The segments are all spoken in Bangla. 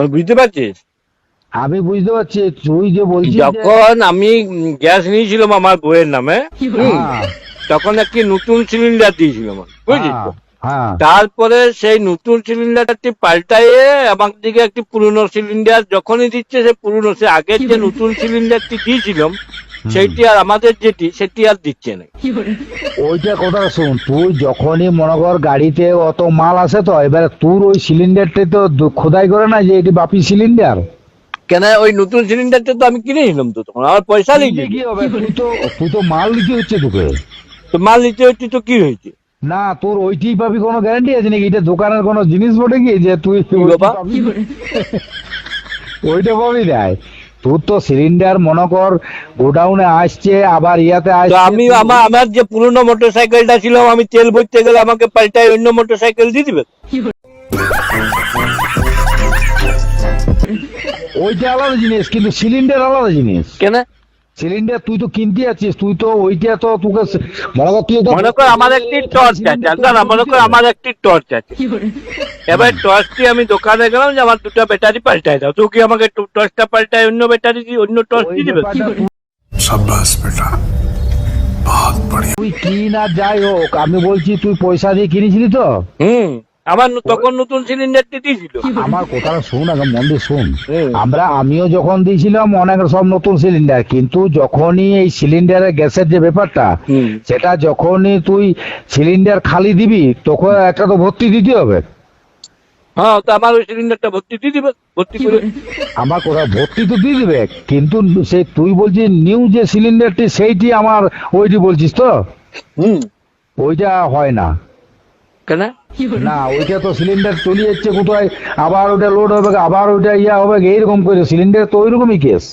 মানে বুঝতে পারছিস? আমি বুঝতে পারছি তুই যে বলছিস যখন আমি গ্যাস নিয়েছিলাম আমার বইয়ের নামে তখন একটি নতুন সিলিন্ডার দিয়েছিলাম বুঝলি? হ্যাঁ, হ্যাঁ। তারপরে সেই নতুন সিলিন্ডারটি পাল্টাইয়ে আমার দিকে একটি পুরনো সিলিন্ডার যখনই দিচ্ছে সে পুরনো সে আগের যে নতুন সিলিন্ডারটি দিয়েছিলাম সেইটি আর আমাদের যেটি সেটি আর দিচ্ছে না। ওইটা কথা শোন তুই যখনই মনে কর গাড়িতে অত মাল আসে তো এবারে তোর ওই সিলিন্ডারটা তো খোদাই করে না যে এটি বাপি সিলিন্ডার কেন ওই নতুন সিলিন্ডারটা তো আমি কিনেছিলাম তো তখন আমার পয়সা লেগে কি হবে? তুই তো তুই তো মাল দিতে হচ্ছে তোকে। তো মাল নিতে হচ্ছে তো কি হয়েছে? না তোর ওইটি পাবি কোনো গ্যারান্টি আছে নাকি? এটা দোকানের কোনো জিনিস বটে কি যে তুই ওইটি? পাবি? ওইটা পাবি নাই তোর তো সিলিন্ডার মনে কর গোডাউনে আসছে আবার ইয়াতে আসছে। আমি আমার আমার যে পুরনো মোটর সাইকেলটা ছিল আমি তেল ভরতে গেলে আমাকে পাল্টাই অন্য মোটর সাইকেল দিয়ে দিবে। ওইটা আলাদা জিনিস কিন্তু সিলিন্ডার আলাদা জিনিস। কেন? সিলিন্ডার তুই তো কিনতে আছিস তুই তো ওইটা তো তোকে মনে কর তুই মনে কর আমার একটি টর্চ আছে মনে কর আমার একটি টর্চ আছে। এবার টর্চটি আমি দোকানে গেলাম যে আমার দুটো ব্যাটারি পাল্টাই দাও। তুই কি আমাকে টর্চটা পাল্টাই অন্য ব্যাটারি অন্য টর্চ দিয়ে দেবে? সাব্বাস বেটা। তুই কি না যাই হোক আমি বলছি তুই পয়সা দিয়ে কিনেছিলি তো? হুম। আমার তখন নতুন সিলিন্ডারটি দিয়েছিল। আমার কথাটা শুন আগে মন দিয়ে শুন আমরা আমিও যখন দিয়েছিলাম অনেক সব নতুন সিলিন্ডার। কিন্তু যখনই এই সিলিন্ডারের গ্যাসের যে ব্যাপারটা সেটা যখনই তুই সিলিন্ডার খালি দিবি তখন একটা তো ভর্তি দিতে হবে। হ্যাঁ তো আমার ওই সিলিন্ডারটা ভর্তি দিয়ে দিবে ভর্তি করে আমার কথা ভর্তি তো দিয়ে দিবে কিন্তু সে তুই বলছিস নিউ যে সিলিন্ডারটি সেইটি আমার ওইটি বলছিস তো? হুম। ওইটা হয় না। কেন? না ওইটা তো সিলিন্ডার চলে যাচ্ছে কোথায়? আবার ওটা লোড হবে আবার ওইটা ইয়া হবে এইরকম করে সিলিন্ডার তো ওইরকমই কেস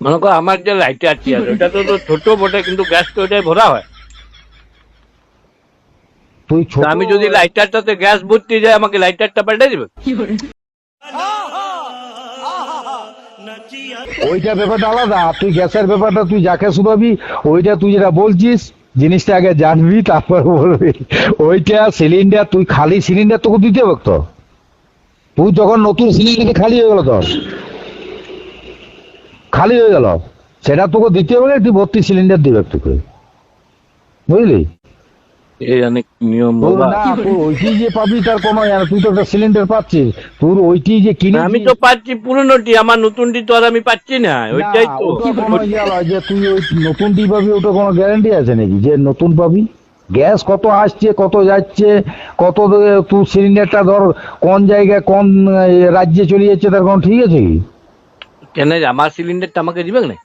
মনে কর আমার যে লাইটারটি আছে ওটা তো তো ছোট বটে কিন্তু গ্যাস তো ওটাই ভরা হয়। তুই ছোট আমি যদি লাইটারটাতে গ্যাস ভর্তি যায় আমাকে লাইটারটা পাল্টে দিবে? ওইটা ব্যাপারটা আলাদা। তুই গ্যাসের ব্যাপারটা তুই যাকে শুধাবি ওইটা তুই যেটা বলছিস জিনিসটা আগে জানবি, তারপর বলবি। ওইটা সিলিন্ডার তুই খালি সিলিন্ডার তোকে দিতে হবে তো। তুই যখন নতুন সিলিন্ডার খালি হয়ে গেল তোর খালি হয়ে গেল। সেটা তোকে দিতে হবে তুই ভর্তি সিলিন্ডার দিবে তোকে বুঝলি? এই অনেক নিয়ম না তোর ওইটি যে পাবি তার কোনো তুই তো একটা সিলিন্ডার পাচ্ছিস। তোর ওইটি যে কিনে আমি তো পাচ্ছি পুরনোটি আমার নতুনটি তো আর আমি পাচ্ছি না ওইটাই তো। যে তুই ওই নতুনটি পাবি ওটা কোনো গ্যারান্টি আছে নাকি? যে নতুন পাবি? গ্যাস কত আসছে কত যাচ্ছে কত তুই সিলিন্ডারটা ধর কোন জায়গায় কোন রাজ্যে চলে যাচ্ছে তার কোনো ঠিক আছে কি? কেন আমার সিলিন্ডারটা আমাকে দিবে না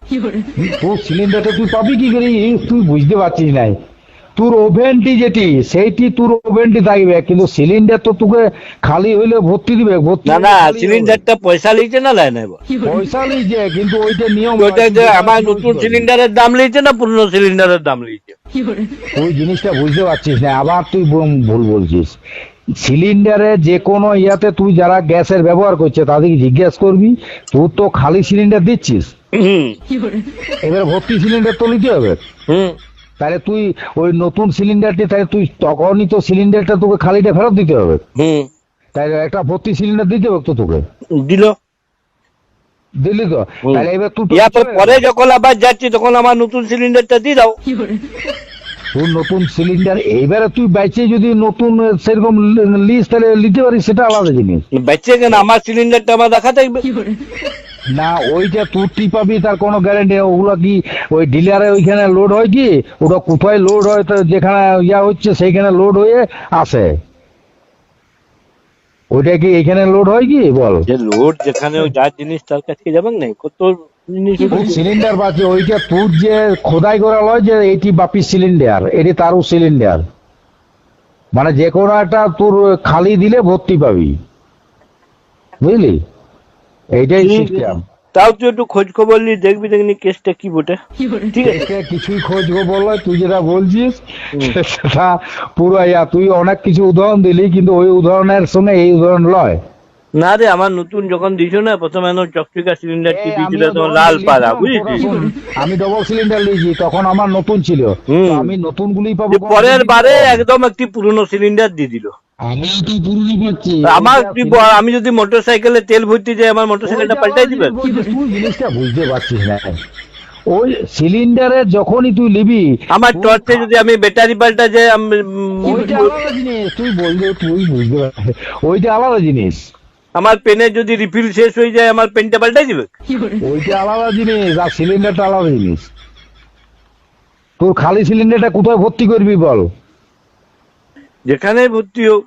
তোর সিলিন্ডারটা তুই পাবি কি করে? তুই বুঝতে পারছিস নাই। তোর ওভেনটি যেটি সেইটি তোর ওভেনটি থাকবে কিন্তু সিলিন্ডার তো তোকে খালি হইলে ভর্তি দিবে ভর্তি না না সিলিন্ডারটা পয়সা লিখছে না লাই পয়সা লিখছে কিন্তু ওইটা নিয়ম ওইটা যে আমার নতুন সিলিন্ডারের দাম লিখছে না পুরনো সিলিন্ডারের দাম লিখছে তুই জিনিসটা বুঝতে পারছিস না আবার তুই ভুল বলছিস। সিলিন্ডারে যে কোনো ইয়াতে তুই যারা গ্যাসের ব্যবহার করছে তাদেরকে জিজ্ঞেস করবি তুই তো খালি সিলিন্ডার দিচ্ছিস? হুম। এবার ভর্তি সিলিন্ডার তো নিতে হবে। হুম। তাহলে তুই ওই নতুন সিলিন্ডারটি তাহলে তুই তখনই তো সিলিন্ডারটা তোকে খালিটা ফেরত দিতে হবে। হুম। তাই একটা ভর্তি সিলিন্ডার দিতে হবে তো তোকে। দিল। দিলি তো? তাহলে এবার তুই ইয়ার পরে যখন আবার যাচ্ছি তখন আমার নতুন সিলিন্ডারটা দিয়ে দাও। তোর নতুন সিলিন্ডার এইবারে তুই বাইচে যদি নতুন সেরকম লিস্ট তাহলে নিতে পারিস সেটা আলাদা জিনিস। বেঁচে কেন আমার সিলিন্ডারটা আমার দেখা থাকবে না ওইটা তুই টিপাবি তার কোনো গ্যারান্টি ওগুলো কি ওই ডিলারে ওইখানে লোড হয় কি? ওটা কোথায় লোড হয় তো যেখানে ইয়া হচ্ছে সেইখানে লোড হয়ে আসে। ওইটা কি এখানে লোড হয় কি? বল। যে লোড যেখানে ওই যার জিনিস তার কাছে যাবেন না কত সিলিন্ডার পাচ্ছি ওইটা তুই যে খোদাই করা লয় যে এটি বাপি সিলিন্ডার এটি তারও সিলিন্ডার মানে যে কোনো একটা তোর খালি দিলে ভর্তি পাবি। বুঝলি? এইটাই সিস্টেম তাও তুই একটু খোঁজ খবর নিয়ে দেখবি দেখনি কেসটা কি বটে। ঠিক আছে। কিছুই খোঁজ খবর লয় তুই যেটা বলছিস সেটা পুরো ইয়া তুই অনেক কিছু উদাহরণ দিলি কিন্তু ওই উদাহরণের সঙ্গে এই উদাহরণ লয়। না রে আমার নতুন যখন দিছো না প্রথমে চকচকা দিয়েছিল আমিও লাল পাড়া তখন আমি ডবল সিলিন্ডার লিয়েছি তখন আমার নতুন ছিল। হুম। আমি নতুন গুলি পাবো পরের বারে একদম একটি পুরনো সিলিন্ডার দিয়ে দিল। আমি তো পুরনো পাচ্ছি। আমার আমি যদি মোটর সাইকেলে তেল ভর্তি যাই আমার মোটর সাইকেলটা পাল্টাই দিবে? তুই জিনিসটা বুঝতে পারছিস না। ওই সিলিন্ডারের যখনই তুই নিবি আমার টর্চে যদি আমি ব্যাটারি পাল্টা যাই আমি- জিনিস তুই বললে তুই বুঝতে পারছিস। ওইটা আলাদা জিনিস। আমার পেনে যদি রিফিল শেষ হয়ে যায় আমার পেনটা পাল্টাই দিবে? ওইটা আলাদা জিনিস আর সিলিন্ডারটা আলাদা জিনিস। তোর খালি সিলিন্ডারটা কোথায় ভর্তি করবি বল? যেখানে ভর্তি হোক।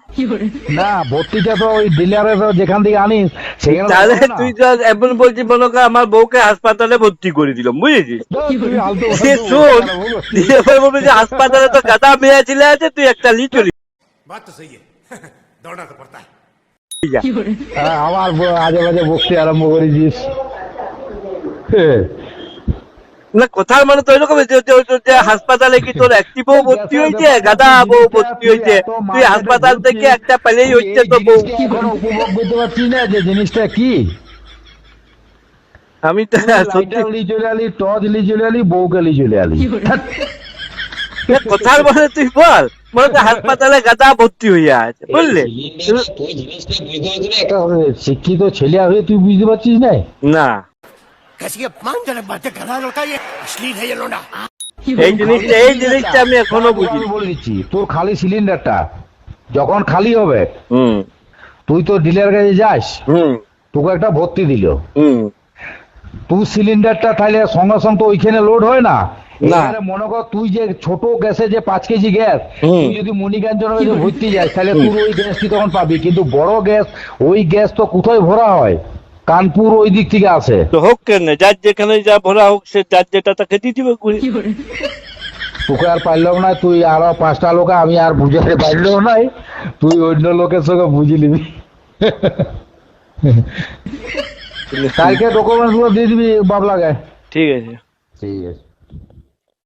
না ভর্তিটা তো ওই ডিলারে তো যেখান থেকে আনিস সেখানে তাহলে তুই তো এমন বলছিস মনে কর আমার বউকে হাসপাতালে ভর্তি করে দিলাম বুঝেছিস? হাসপাতালে তো গাদা মেয়ে ছেলে আছে তুই একটা লি বাত তো সহি পড়তা আমার আজে বাজে বক্তি আরম্ভ করেছিস। হ্যাঁ। না কথার মানে তো এরকম যে হাসপাতালে কি তোর একটি বউ ভর্তি হয়েছে গাদা বউ ভর্তি হয়েছে? তুই হাসপাতাল থেকে একটা পেলেই হচ্ছে তো বউ। উপভোগ করতে পারছিস না যে জিনিসটা কি। আমি তো সত্যি আলি টর্চ লি চলে আলি বউকে আলি কথার মানে তুই বল। মনে কর হাসপাতালে গাদা ভর্তি হয়ে আছে বুঝলে? শিক্ষিত ছেলে হয়ে তুই বুঝতে পারছিস না? না। কাশিয়ে মানজনক বাতে ঘরানো তাই অশ্লীল হয়ে গেল না এই জিনিসটা এই জিনিসটা আমি এখনও বুঝি বলেছি তোর খালি সিলিন্ডারটা যখন খালি হবে তুই তো ডিলার কাছে যাস তোকে একটা ভর্তি দিল। তুই সিলিন্ডারটা তাহলে সঙ্গে সঙ্গে তো ওইখানে লোড হয় না? মনে কর তুই যে ছোট গ্যাসে যে পাঁচ কেজি গ্যাস তুই যদি মণিকাঞ্চনের কাছে ভর্তি যাস তাহলে তুই ওই গ্যাসটি তখন পাবি। কিন্তু বড় গ্যাস ওই গ্যাস তো কোথায় ভরা হয়? কানপুর ওই দিক থেকে আসে তো হোক কেন যার যেখানে যা ভরা হোক সে যার যেটা তাকে দিয়ে দিবে ঘুরে। তোকে আর পারলাম না তুই আরও পাঁচটা লোক আমি আর বুঝাতে পারলেও নাই তুই অন্য লোকের সঙ্গে বুঝে নিবি। কালকে ডকুমেন্টসগুলো দিয়ে দিবি বাবলাকে। ঠিক আছে। ঠিক আছে।